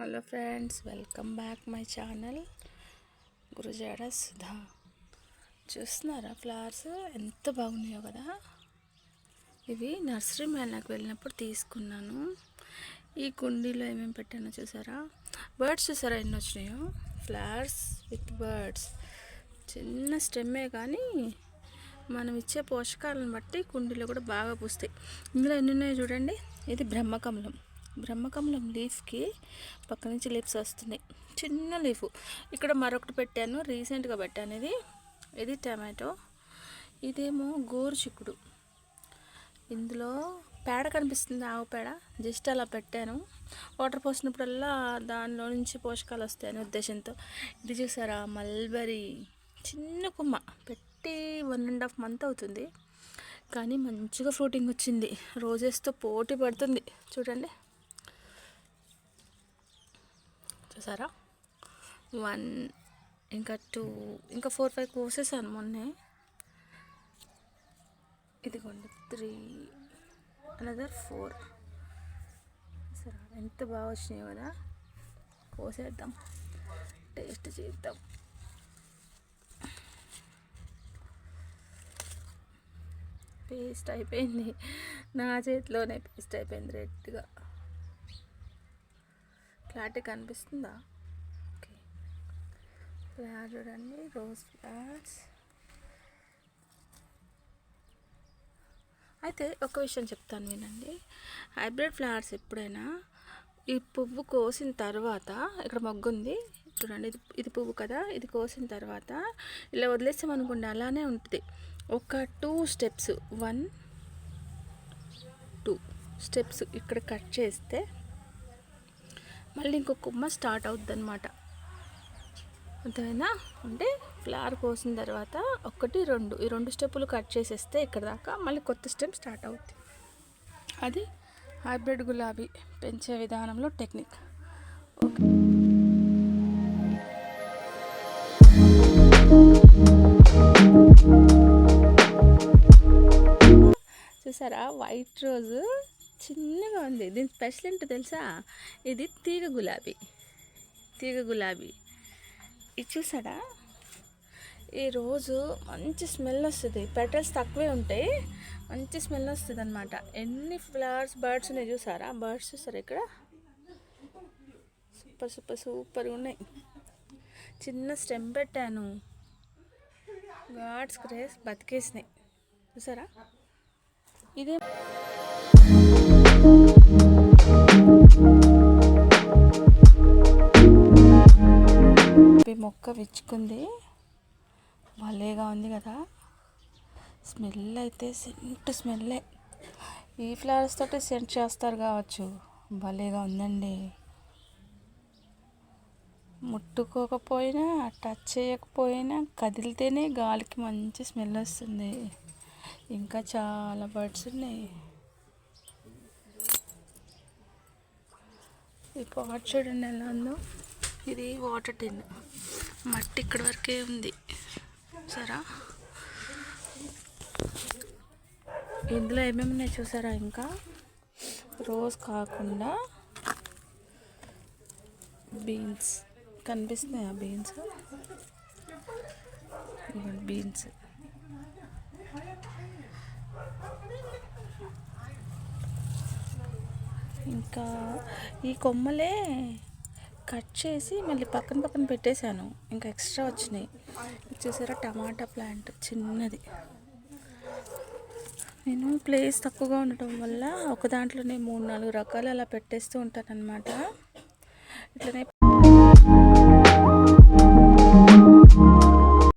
Hello friends welcome back my channel Gurujada Sudha. చూస్తున్నారా flowers? ఎంత బాగున్నాయో కదా? ఇవి నర్సరీ మేళకు వెళ్ళినప్పుడు తీసుకున్నాను. ఈ కుండీలో ఏమేమి పెట్టానో చూసారా? బర్డ్స్ చూసారా ఎన్ని వచ్చినాయో? Flowers with birds. చిన్న స్టెమ్మే కానీ మనం ఇచ్చే పోషకాలను బట్టి కుండీలో కూడా బాగా పూస్తాయి. ఇందులో ఎన్ని ఉన్నాయో చూడండి. ఇది బ్రహ్మకమలం. బ్రహ్మకమలం లీఫ్కి పక్క నుంచి లీవ్స్ వస్తున్నాయి. చిన్న లీఫ్ ఇక్కడ మరొకటి పెట్టాను రీసెంట్గా పెట్టాను. ఇది ఇది టమాటో ఇదేమో గోరు చిక్కుడు. ఇందులో పేడ కనిపిస్తుంది ఆవు పేడ. జస్ట్ అలా పెట్టాను. వాటర్ పోసినప్పుడల్లా దానిలో నుంచి పోషకాలు వస్తాయని ఉద్దేశంతో. ఇది చూసారా? మల్బరీ. చిన్న కొమ్మ. పెట్టి వన్ అండ్ హాఫ్ మంత్ అవుతుంది. కానీ మంచిగా ఫ్రూటింగ్ వచ్చింది. రోజెస్తో పోటీ పడుతుంది. చూడండి. చూసారా? వన్ ఇంకా టూ ఇంకా ఫోర్ ఫైవ్ కోసేసాను మొన్నే. ఇదిగోండి త్రీ అనదర్ ఫోర్. సరే ఎంత బాగా వచ్చినాయి కదా. కోసేద్దాం టేస్ట్ చేద్దాం. పేస్ట్ అయిపోయింది. నా చేతిలోనే పేస్ట్ అయిపోయింది రెడ్గా. క్లారిటీ కనిపిస్తుందా? ఓకే. ఫ్లవర్ చూడండి రోజ్ ఫ్లవర్స్ అయితే ఒక విషయం చెప్తాను వినండి. హైబ్రిడ్ ఫ్లవర్స్ ఎప్పుడైనా ఈ పువ్వు కోసిన తర్వాత ఇక్కడ మొగ్గు ఉంది చూడండి ఇది ఇది పువ్వు కదా ఇది కోసిన తర్వాత ఇలా వదిలేసామనుకోండి అలానే ఉంటుంది. ఒక two steps one two steps ఇక్కడ కట్ చేస్తే మళ్ళీ ఇంకో కుమ్మ స్టార్ట్ అవుద్ది అనమాట అంతేనా అంటే ఫ్లవర్ కోసిన తర్వాత ఒకటి రెండు ఈ రెండు స్టెప్పులు కట్ చేసేస్తే ఇక్కడ దాకా మళ్ళీ కొత్త స్టెప్ స్టార్ట్ అవుద్ది. అది హైబ్రిడ్ గులాబీ పెంచే విధానంలో టెక్నిక్. ఓకే. చూసారా? వైట్ రోజు చిన్నగా ఉంది. దీని స్పెషల్ ఏంటో తెలుసా? ఇది తీగ గులాబీ. తీగ గులాబీ. ఇది చూసాడా? ఈరోజు మంచి స్మెల్ వస్తుంది. పెటల్స్ తక్కువే ఉంటాయి. మంచి స్మెల్ వస్తుంది అనమాట ఎన్ని ఫ్లవర్స్ బర్డ్స్ ఉన్నాయి చూసారా? బర్డ్స్ చూసారా ఇక్కడ? సూపర్ సూపర్ సూపర్గా ఉన్నాయి. చిన్న స్టెమ్ పెట్టాను. గాడ్స్ క్రేస్ బతికేసినాయి. చూసారా? ఇదే మొక్క విచ్చుకుంది. భలేగా ఉంది కదా. స్మెల్ అయితే సెంట్ స్మెల్లే. ఈ ఫ్లవర్స్ తోటి సెంట్ చేస్తారు కావచ్చు. భలేగా ఉందండి. ముట్టుకోకపోయినా టచ్ చేయకపోయినా కదిలితేనే గాలికి మంచి స్మెల్ వస్తుంది. ఇంకా చాలా బర్డ్స్ ఉన్నాయి. ఈ పాట్ చూడండి ఎలా ఉందో. ఇది వాటర్ టిన్. మట్టి ఇక్కడి వరకే ఉంది. సరా ఇందులో ఏమేమి ఉన్నాయి చూసారా ఇంకా? రోజ్ కాకుండా బీన్స్. కనిపిస్తున్నాయా బీన్స్? బీన్స్. ఇంకా ఈ కొమ్మలే కట్ చేసి మళ్ళీ పక్కన పక్కన పెట్టేశాను. ఇంకా ఎక్స్ట్రా వచ్చినాయి. చూసారా? టమాటా ప్లాంట్ చిన్నది. నేను ప్లేస్ తక్కువగా ఉండటం వల్ల ఒక దాంట్లోనే మూడు నాలుగు రకాలు అలా పెట్టేస్తూ ఉంటాను అనమాట ఇట్లనే